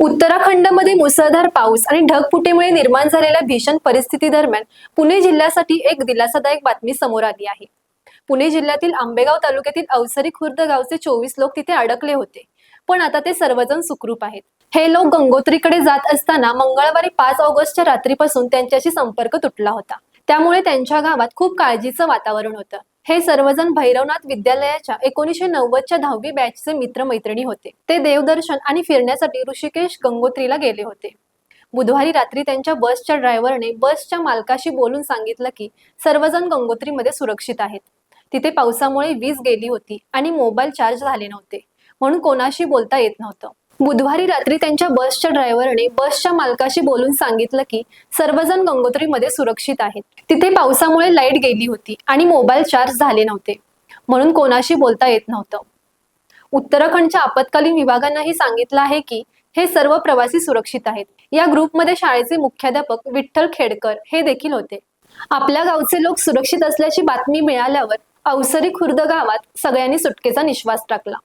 उत्तराखंडमध्ये मुसळधार पाऊस आणि ढगफुटीमुळे निर्माण झालेल्या भीषण परिस्थिती दरम्यान पुणे जिल्ह्यासाठी एक दिलासादायक बातमी समोर आली आहे. पुणे जिल्ह्यातील आंबेगाव तालुक्यातील अवसरी खुर्द गावचे चोवीस लोक तिथे अडकले होते. पण आता ते सर्वजण सुखरूप आहेत. हे लोक गंगोत्रीकडे जात असताना मंगळवारी पाच ऑगस्टच्या रात्रीपासून त्यांच्याशी संपर्क तुटला होता. त्यामुळे त्यांच्या गावात खूप काळजीचं वातावरण होतं. हे सर्वजण भैरवनाथ विद्यालयाच्या एकोणीसशे नव्वदच्या दहावी बॅचचे मित्रमैत्रिणी होते. ते देवदर्शन आणि फिरण्यासाठी ऋषिकेश गंगोत्रीला गेले होते. बुधवारी रात्री त्यांच्या बसच्या ड्रायव्हरने बसच्या मालकाशी बोलून सांगितलं की सर्वजण गंगोत्रीमध्ये सुरक्षित आहेत. तिथे पावसामुळे वीज गेली होती आणि मोबाईल चार्ज झाले नव्हते. म्हणून कोणाशी बोलता येत नव्हतं. बुधवारी रात्री त्यांच्या बसच्या ड्रायव्हरने बसच्या मालकाशी बोलून सांगितलं की सर्वजण गंगोत्रीमध्ये सुरक्षित आहेत. तिथे पावसामुळे लाइट गेली होती आणि मोबाईल चार्ज झाले नव्हते. म्हणून कोणाशी बोलता येत नव्हतं. उत्तराखंडच्या आपत्कालीन विभागांनाही सांगितलं आहे की हे सर्व प्रवासी सुरक्षित आहेत. या ग्रुपमध्ये शाळेचे मुख्याध्यापक विठ्ठल खेडकर हे देखील होते. आपल्या गावचे लोक सुरक्षित असल्याची बातमी मिळाल्यावर अवसरी खुर्द गावात सगळ्यांनी सुटकेचा निश्वास टाकला.